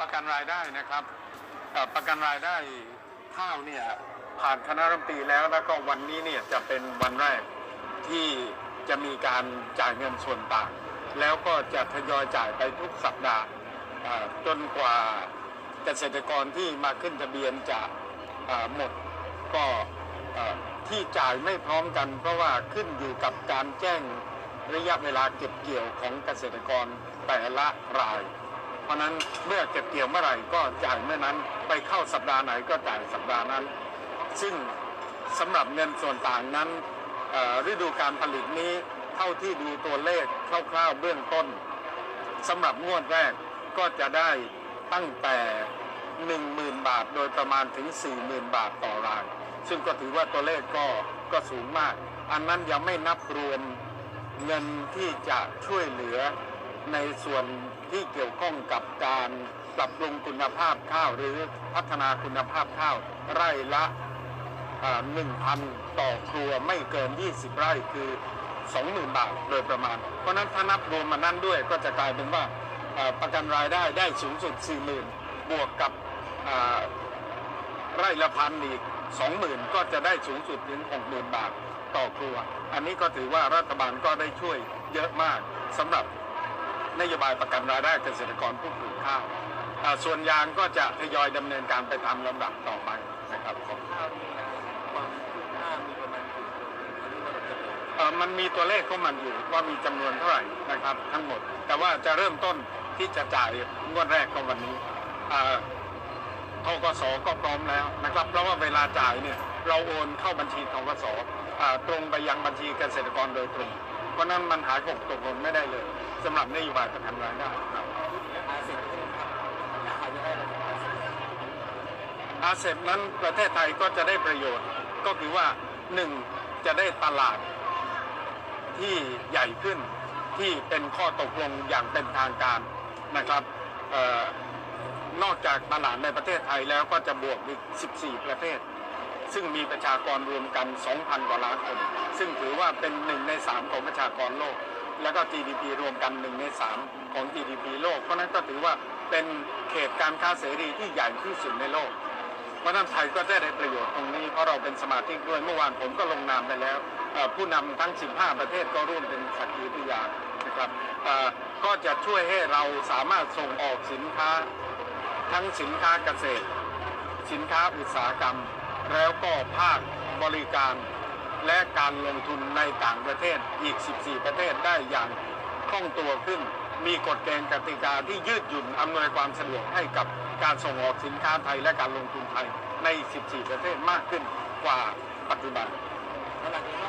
ประกันรายได้นะครับประกันรายได้ข้าวเนี่ยผ่านคณะรัฐมนตรีแล้วแล้วก็วันนี้เนี่ยจะเป็นวันแรกที่จะมีการจ่ายเงินส่วนต่าง แล้วก็จะทยอยจ่ายไปทุกสัปดาห์จนกว่าเกษตรกรที่มาขึ้นทะเบียนจะหมดก็ที่จ่ายไม่พร้อมกัน เพราะว่าขึ้นอยู่กับการแจ้งระยะเวลาเก็บเกี่ยวของเกษตรกรแต่ละราย เพราะนั้นเมื่อเก็บเกี่ยวเมื่อไหร่ก็จ่ายเมื่อนั้นไปเข้าสัปดาห์ไหนก็จ่ายสัปดาห์นั้น ซึ่งสำหรับเงินส่วนต่างนั้นฤดูการผลิตนี้เท่าที่ดูตัวเลขคร่าวๆเบื้องต้นสำหรับงวดแรกก็จะได้ตั้งแต่ 10,000 บาทโดยประมาณถึง 40,000 บาทต่อราย ซึ่งก็ถือว่าตัวเลขก็ก็สูงมาก อันนั้นยังไม่นับรวมเงินที่จะช่วยเหลือ ในส่วนที่เกี่ยวข้องกับการปรับปรุงคุณภาพข้าวหรือพัฒนาคุณภาพข้าวไร่ละหนึ่งพันต่อครัวไม่เกิน 20 ไร่คือ 20,000 บาทโดยประมาณ เพราะนั้นถ้านับรวมมานั้นด้วยก็จะกลายเป็นว่าประกันรายได้ได้สูงสุด 40,000 บวกกับไร่ละพันอีกสองหมื่นก็จะได้สูงสุดถึงหกหมื่นบาทต่อครัว อันนี้ก็ถือว่ารัฐบาลก็ได้ช่วยเยอะมากสำหรับ นโยบายประกันรายได้เกษตรกรผู้ปลูกข้าวอ่าส่วนยางก็จะทยอยดำเนินการไปตามลำดับต่อไปนะครับข้าวนี่นะความคืบหน้ามีประมาณกี่คนอันนี้เราจะบอกเอ่อมันมีตัวเลขของมันอยู่ว่ามีจำนวนเท่าไหร่นะครับ ทั้งหมด แต่ว่าจะเริ่มต้นที่จะจ่ายงวดแรกก็วันนี้อ่าทกสก็พร้อมแล้วนะครับ เพราะว่าเวลาจ่ายเนี่ยเราโอนเข้าบัญชีทกสอ่าตรงไปยังบัญชีเกษตรกรโดยตรง เพราะนั้นมันหายหกตกหล่นไม่ได้เลยสำหรับนโยบายประกันรายได้ครับอาเซียนเป็นครับอาเซียนนั้นประเทศไทยก็จะได้ประโยชน์ก็คือว่าหนึ่งจะได้ตลาดที่ใหญ่ขึ้นที่เป็นข้อตกลงอย่างเป็นทางการนะครับออนอกจากตลาดในประเทศไทยแล้วก็จะบวกอีก 14 ประเทศ ซึ่งมีประชากรรวมกัน 2,000 กว่าล้านคน ซึ่งถือว่าเป็นหนึ่งในสามของประชากรโลก แล้วก็ GDP รวมกันหนึ่งในสามของ GDP โลก เพราะนั้นก็ถือว่าเป็นเขตการค้าเสรีที่ใหญ่ที่สุดในโลก เพราะนั้นไทยก็จะได้ประโยชน์ตรงนี้ เพราะเราเป็นสมาชิกด้วย เมื่อวานผมก็ลงนามไปแล้ว ผู้นำทั้ง 15 ประเทศก็ร่วมเป็นสักขีพยานนะครับก็จะช่วยให้เราสามารถส่งออกสินค้า ทั้งสินค้าเกษตร สินค้าอุตสาหกรรม แล้วก็ภาคบริการ และการลงทุนในต่างประเทศอีก 14 ประเทศได้อย่างคล่องตัวขึ้น มีกฎเกณฑ์กติกาที่ยืดหยุ่นอำนวยความสะดวกให้กับการส่งออกสินค้าไทยและการลงทุนไทยใน 14 ประเทศมากขึ้นกว่าปัจจุบัน